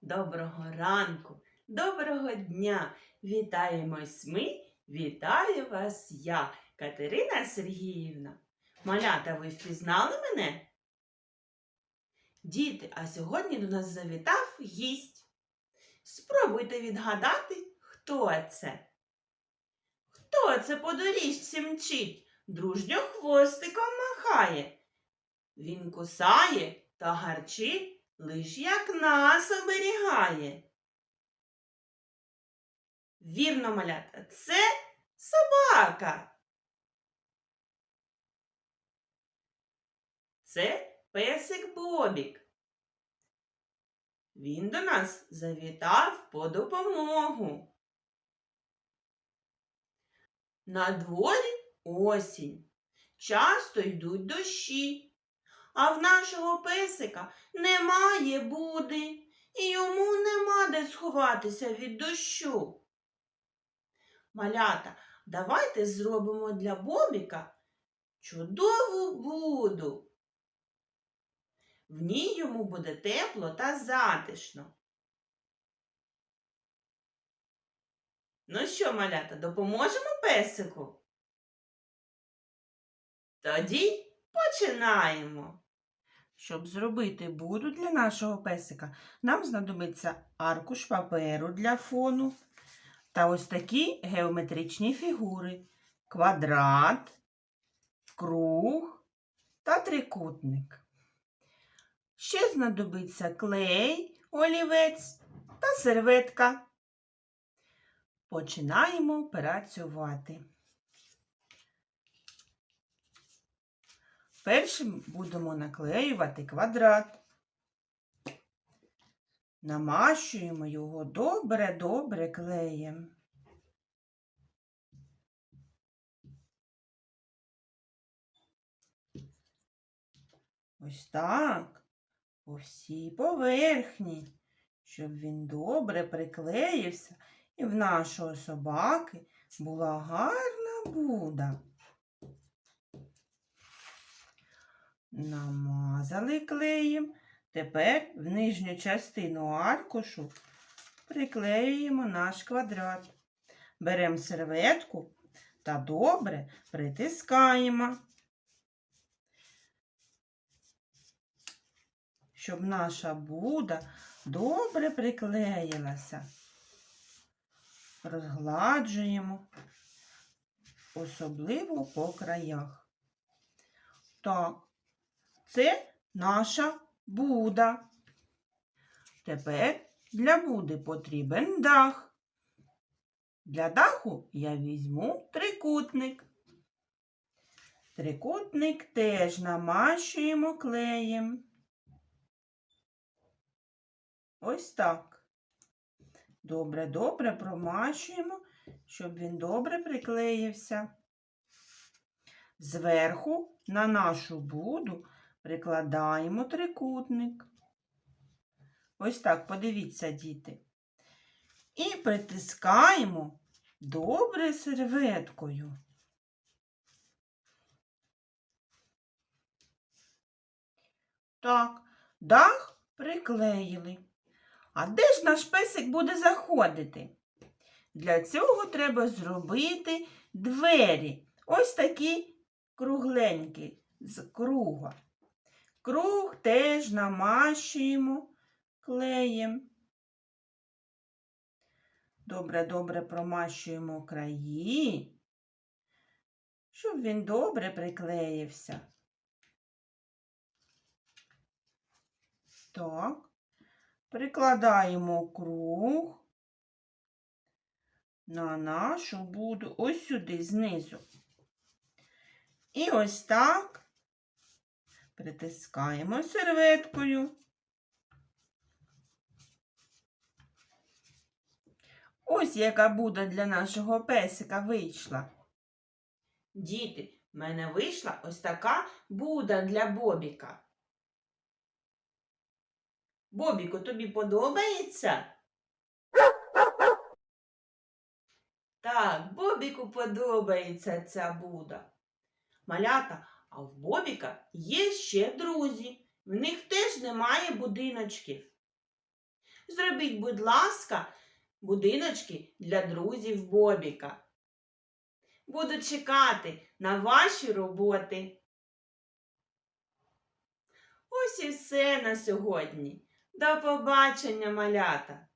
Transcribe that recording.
доброго ранку, доброго дня. Вітаємось ми, вітаю вас я, Катерина Сергіївна. Малята, ви впізнали мене? Діти, а сьогодні до нас завітав гість. Спробуйте відгадати, хто це. Хто це по доріжці мчить, дружньо хвостиком махає. Він кусає та гарчить, лиш як нас оберігає. Вірно, малята, це собака. Це песик Бобік. Він до нас завітав по допомогу. На дворі осінь. Часто йдуть дощі, а в нашого песика немає буди, і йому нема де сховатися від дощу. Малята, давайте зробимо для Бобіка чудову буду. В ній йому буде тепло та затишно. Ну що, малята, допоможемо песику? Тоді починаємо. Щоб зробити буду для нашого песика, нам знадобиться аркуш паперу для фону та ось такі геометричні фігури: квадрат, круг та трикутник. Ще знадобиться клей, олівець та серветка. Починаємо працювати. Першим будемо наклеювати квадрат. Намащуємо його добре-добре клеєм. Ось так, по всій поверхні, щоб він добре приклеївся і в нашого собаки була гарна буда. Намазали клеєм. Тепер в нижню частину аркушу приклеюємо наш квадрат. Беремо серветку та добре притискаємо, щоб наша буда добре приклеїлася. Розгладжуємо, особливо по краях. Так, це наша Буда. Тепер для Буди потрібен дах. Для даху я візьму трикутник. Трикутник теж намащуємо клеєм. Ось так. Добре-добре промащуємо, щоб він добре приклеївся. Зверху на нашу буду прикладаємо трикутник. Ось так, подивіться, діти. І притискаємо добре серветкою. Так, дах приклеїли. А де ж наш песик буде заходити? Для цього треба зробити двері. Ось такі кругленькі з круга. Круг теж намащуємо клеєм. Добре-добре промащуємо краї, щоб він добре приклеївся. Так, прикладаємо круг на нашу буду ось сюди знизу. І ось так притискаємо серветкою. Ось яка буда для нашого песика вийшла. Діти, в мене вийшла ось така буда для Бобіка. Бобіку, тобі подобається? Так, Бобіку подобається ця буда. Малята, а в Бобіка є ще друзі. В них теж немає будиночків. Зробіть, будь ласка, будиночки для друзів Бобіка. Буду чекати на ваші роботи. Ось і все на сьогодні. До побачення, малята!